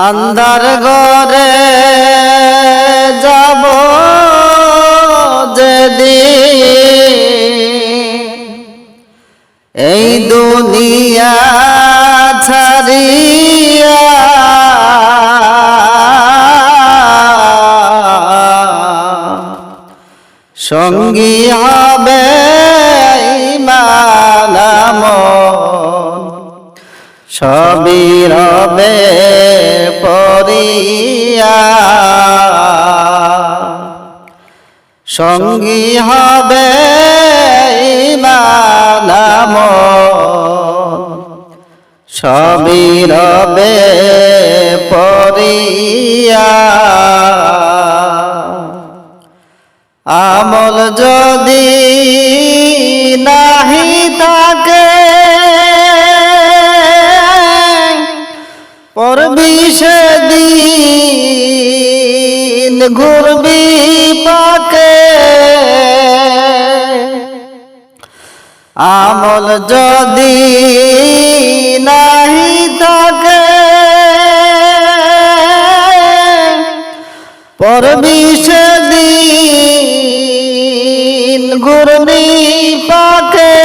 আন্ধার ঘরে যাব যদি এই দুনিয়া ছাড়িয়া সবই রবে পরিয়া সঙ্গী হবে ইমানাম সবই রবে পরিয়া আমল যদি ঘুরবি পাকে। আমল যদি নাহি থাকে পরবি সেদিন ঘুরবি পাকে।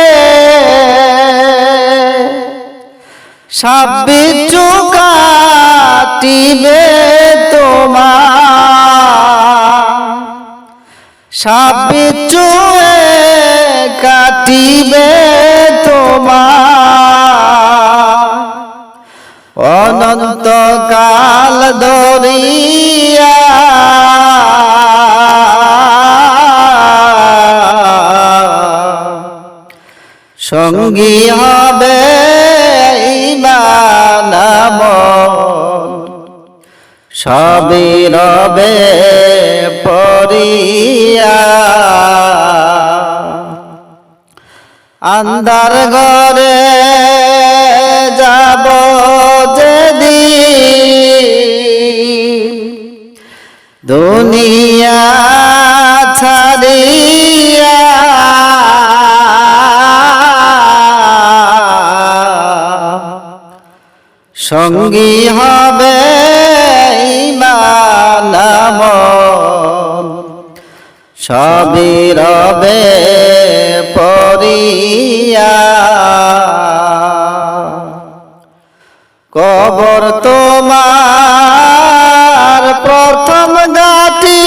সাব্বির চুকাটিবে তোমার সাব্বির চুয়ে কাটিবে তোমার। অনন্ত কাল ধরিয়া সঙ্গী হবে ইমানাম সবই রবে আন্ধার ঘরে যাব যদি দুনিয়া ছাড়িয়া সঙ্গী হবে ইমানাম সবই রবে পরিয়া কবর তোমার প্রথম গাটি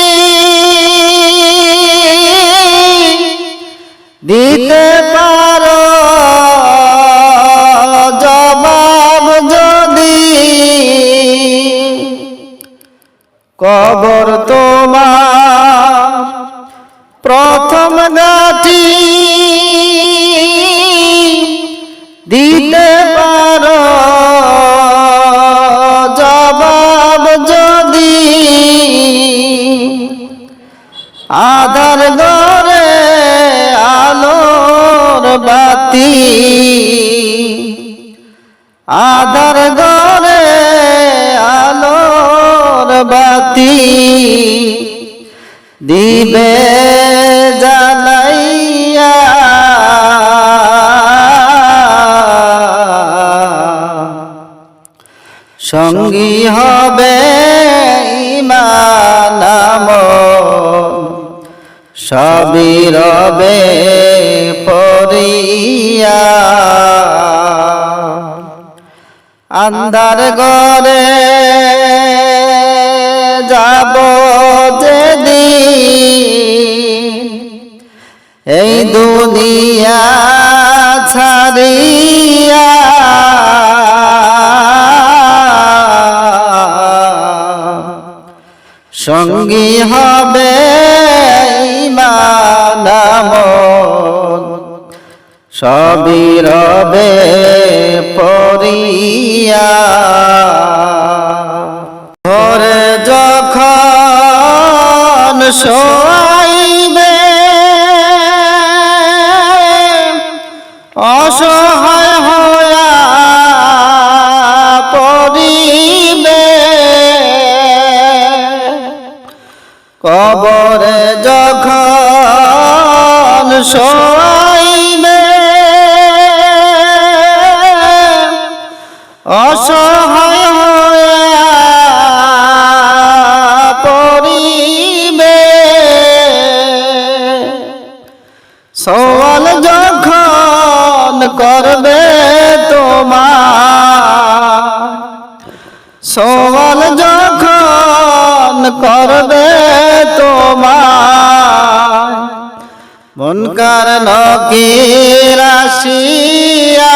দিতে বাতি দিবে জানাইয়া। সঙ্গী হবে ইমানাম সবই রবে পরিয়া। আন্ধার ঘরে এই দুনিয়া ছাড়িয়া সঙ্গী হবে ইমানাম সবই রবে পরিয়া ঘরে যখন শোয়াইবে সওয়াল যখন করবে তোমা সওয়াল যখন করবে তোমার মনকার নকির রাশিয়া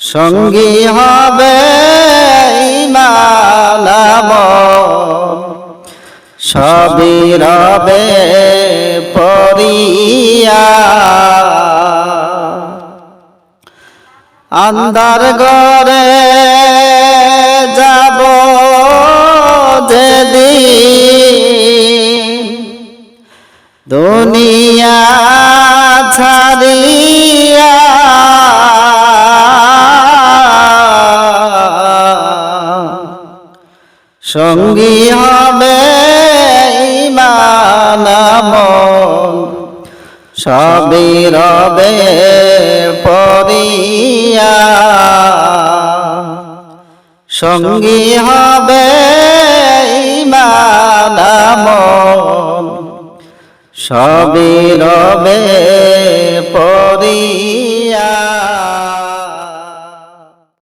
সঙ্গী হবে ইমান সবই রবে পরিয়া আন্দার ঘরে যাব যেদিন দুনিয়া ছাড়িয়া। সঙ্গী হবে রবে পরিয়া সঙ্গী হবে ইমানাম সবই রবে পরিয়া